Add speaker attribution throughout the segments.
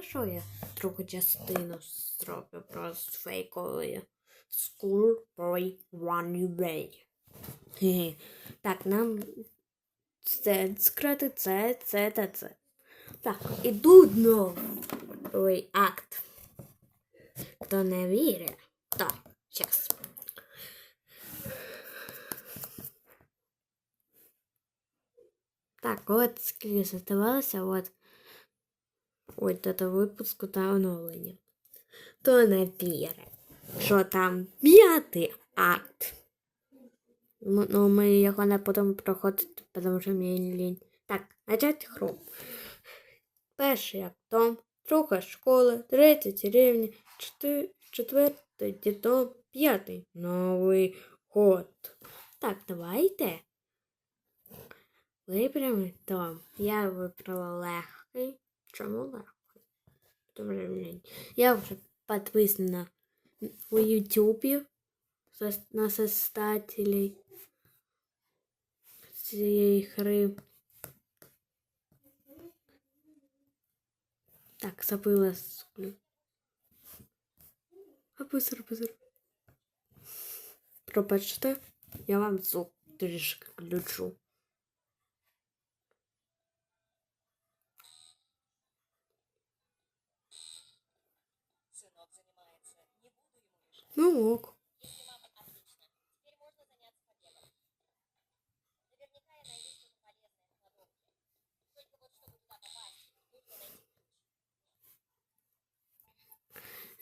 Speaker 1: Давай що я другу частину зроблю про фейкові School Boy One Way. Хе-хе. Так, нам це скрити це, це та це. Так, іду новий акт. Хто не вірить, то зараз. Так, от скільки заставалося, от до того випуску та оновлення. То не вірить, що там п'ятий акт. Ну, ну, ми його не будемо проходити, тому що мені лінь. Так, начать гру. Перший акт Том, друга школа, третій рівні, четвертий дітом, п'ятий Новий год. Так, давайте. Виберемо Том. Я вибрала легкий. Чому легкий? Тому що мені- Я вже підписана у Ютубі сос- на создателей цієї гри. Так, забыла склю. А быстро, быстро. Пробачте, я вам звук трішки включу.
Speaker 2: найти ключ.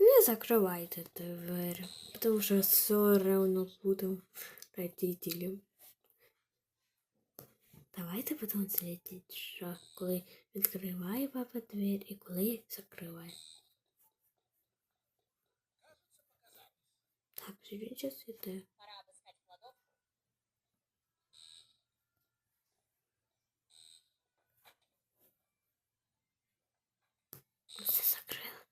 Speaker 1: Не закривайте двері, тому що все рівно будемо родителям. Давайте потім слідіть, що коли відкриває папа двері і коли закриває. Так, сейчас іде.
Speaker 2: Пора обыскать кладовку.
Speaker 1: Усе закрила.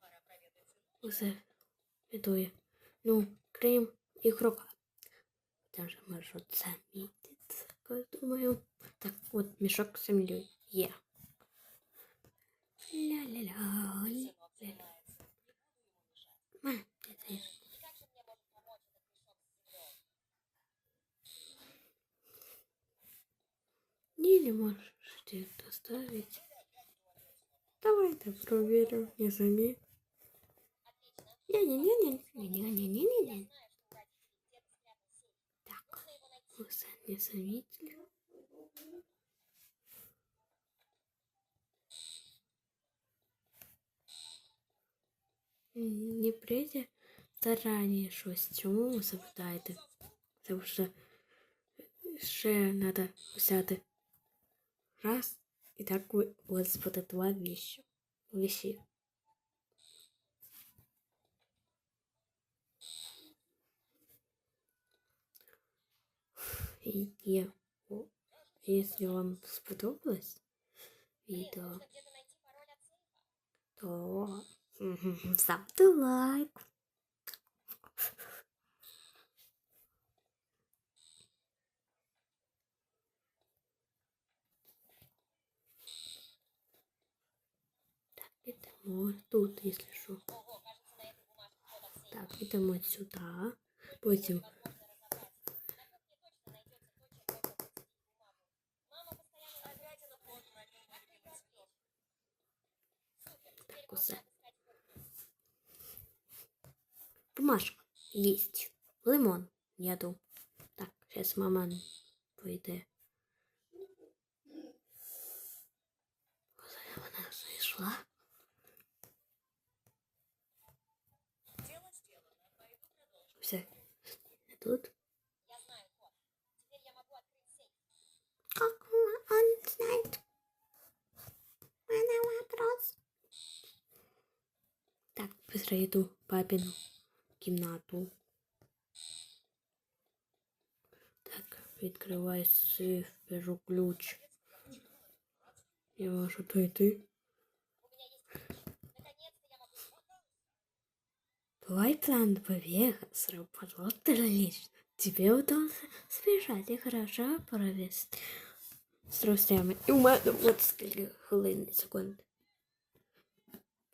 Speaker 2: Пора проведать сынок.
Speaker 1: Усе підує. Ну, крім ігрока. Там же може замітити, як я думаю. Так, от мішок з землею є. Ля-ля-ля.
Speaker 2: Я знаю, что у родителей где-то спрятан сейф.
Speaker 1: Так, усе не заметили. Не прийде зарані щось. Чому ви запитаєте? Тому що ще треба взяти раз, і так у вас буде два вещи. Вещи. І є. О, Якщо вам сподобалось відео,
Speaker 2: Нужно где-то найти пароль от сейфа.
Speaker 1: то мгм, ставте лайк.
Speaker 2: Код пробил. Как ты его успел? Супер, теперь
Speaker 1: Так,
Speaker 2: можно
Speaker 1: усе. Бумажка есть. Лимон нету. Так, сейчас мама пойде. Вона зайшла.
Speaker 2: Дело сделано. Пойду продолжу.
Speaker 1: Все. Тут.
Speaker 2: Я знаю код. Теперь я могу открыть сейф.
Speaker 1: Как он знает? Мене вопрос. Так, быстро йду в папину кімнату. Так, відкриваю сейф, беру ключ. Я можу дойти.
Speaker 2: У
Speaker 1: Твой план побега сработал отлично. Тебе удалось сбежать и хорошо провести з ростями. І у мене от скільки хвилин секунд.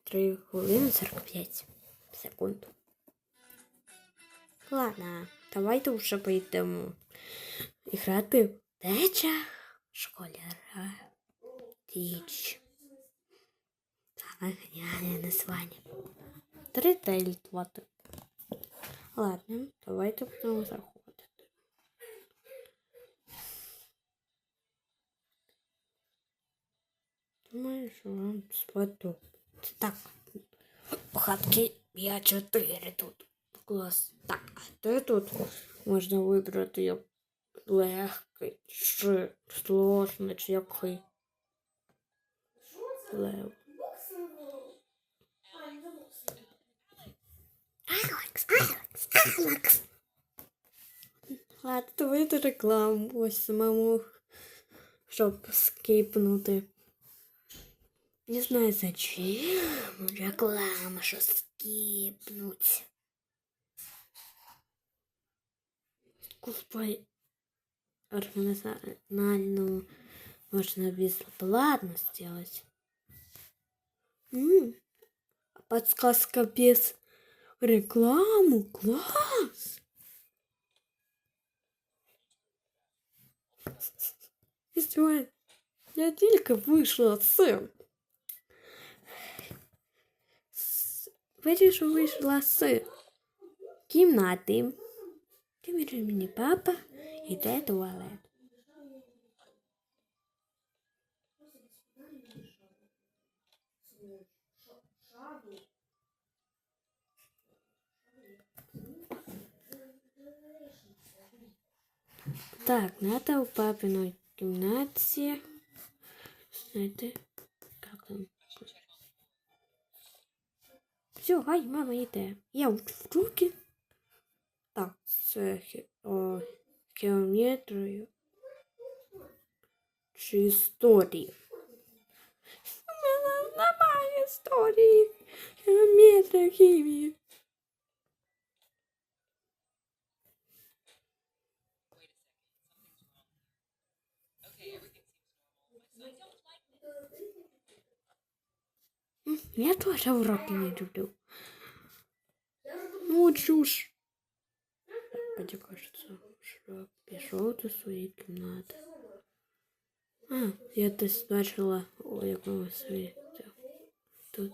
Speaker 1: 3 хвилини 45 секунд. Ладно, давайте вже поїдемо грати в теча школяра. Тіч. Геніальне названня. Три тельтвати. Ладно, давайте будемо заходити. Думаю, що вам сподобається. Так. Хатки 5-4 тут. Клас. Так, а де тут можна вибрати як легкий, чи сложний, чи який? Лев. Алекс, Алекс. Ладно, давайте рекламу ось самому, щоб скипнути. Не знаю зачем реклама, що скипнуть. Купай оригинальную можно бесплатно сделать. М, а Подсказка без рекламы. Класс! Издеваюсь. Я тільки вийшла з... з- Вирішу вийшла з кімнати. Ти віриш мені папа йде туалет. Так, надо в папиной кімнаті. Знаєте, как там? Все, хай, мама йде. Я в в руки. Так, це хі- о, геометрію. Чи історії. У мене немає історії. Геометрія, хімії. М, Я тоже уроки не люблю. Ну, чушь. Так, Мені кажется, що пішов до своєї кімнати. А, я десь бачила у якомусь світі. Тут.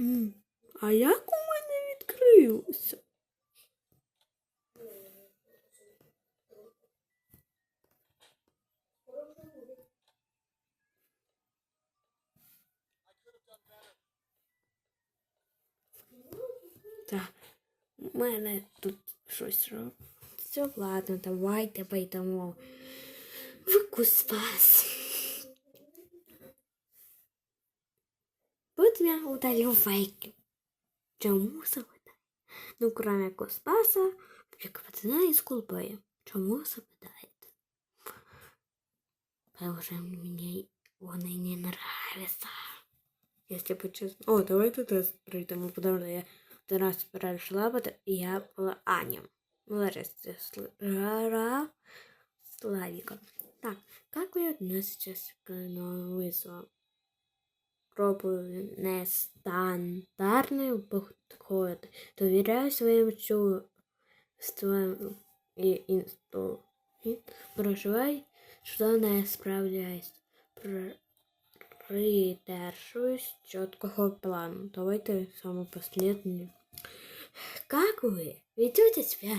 Speaker 1: М, А як у мене відкрилося? Мене тут щось. Все, ладно, давайте пойдемо в куспас. Потім я удалю фейки. Чому запитає? Ну, кроме куспаса, як пацана із кулбею. Чому запитаєте? Потому что мне вони не нравятся. Если бы честно. О, давайте тест пройдемо, потому я раз перейшла, бо я була Аня. Лариса Слара Славика. Так, как вы относитесь к новизну? Пробую нестандартний підход. Довіряю своїм чувствам і інсту. Проживай, що не справляюсь. Пр- Придерживаюсь четкого плана. Давайте самый последний. Как вы ведете себя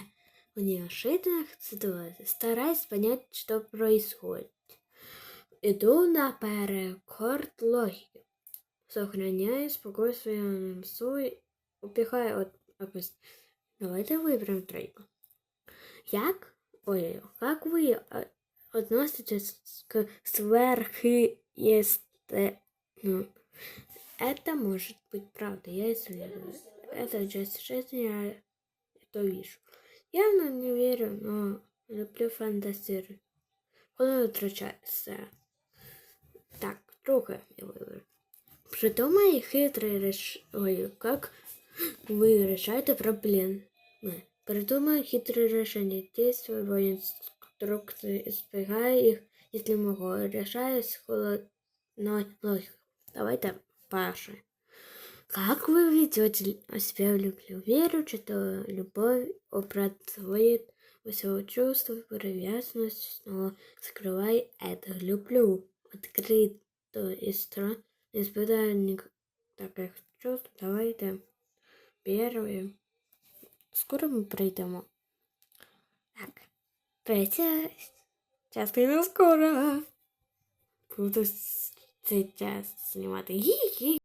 Speaker 1: в неожиданных ситуациях? Стараюсь понять, что происходит. Иду на перекорд логики. Сохраняю спокойствие, анонсую, упихаю от опис. Давайте выберем тройку. Як? Ой, как вы э, относитесь к сверхъесте... Ну, это может быть правда, я исследую. Это часть жизни, я это вижу. Явно не верю, но люблю фантазировать. Коли втрачається. Так, друге я виберу. Придумай хитрый реш... Ой, как вы решаете проблемы. Придумай хитрые решения. Действуй по инструкции, избегай их если могу, решаю с холодной логикой. Давайте перше. Как вы ведете себя в люблю? Верю, что любовь оправдывает все чувства, привязанность, но скрывай это. Люблю открыто и странно, не испытаю ник- таких чувств. Давайте первое. Скоро ми прийдемо. Так. Третя частина скоро. Буду с- цей час знімати. Гі-гі.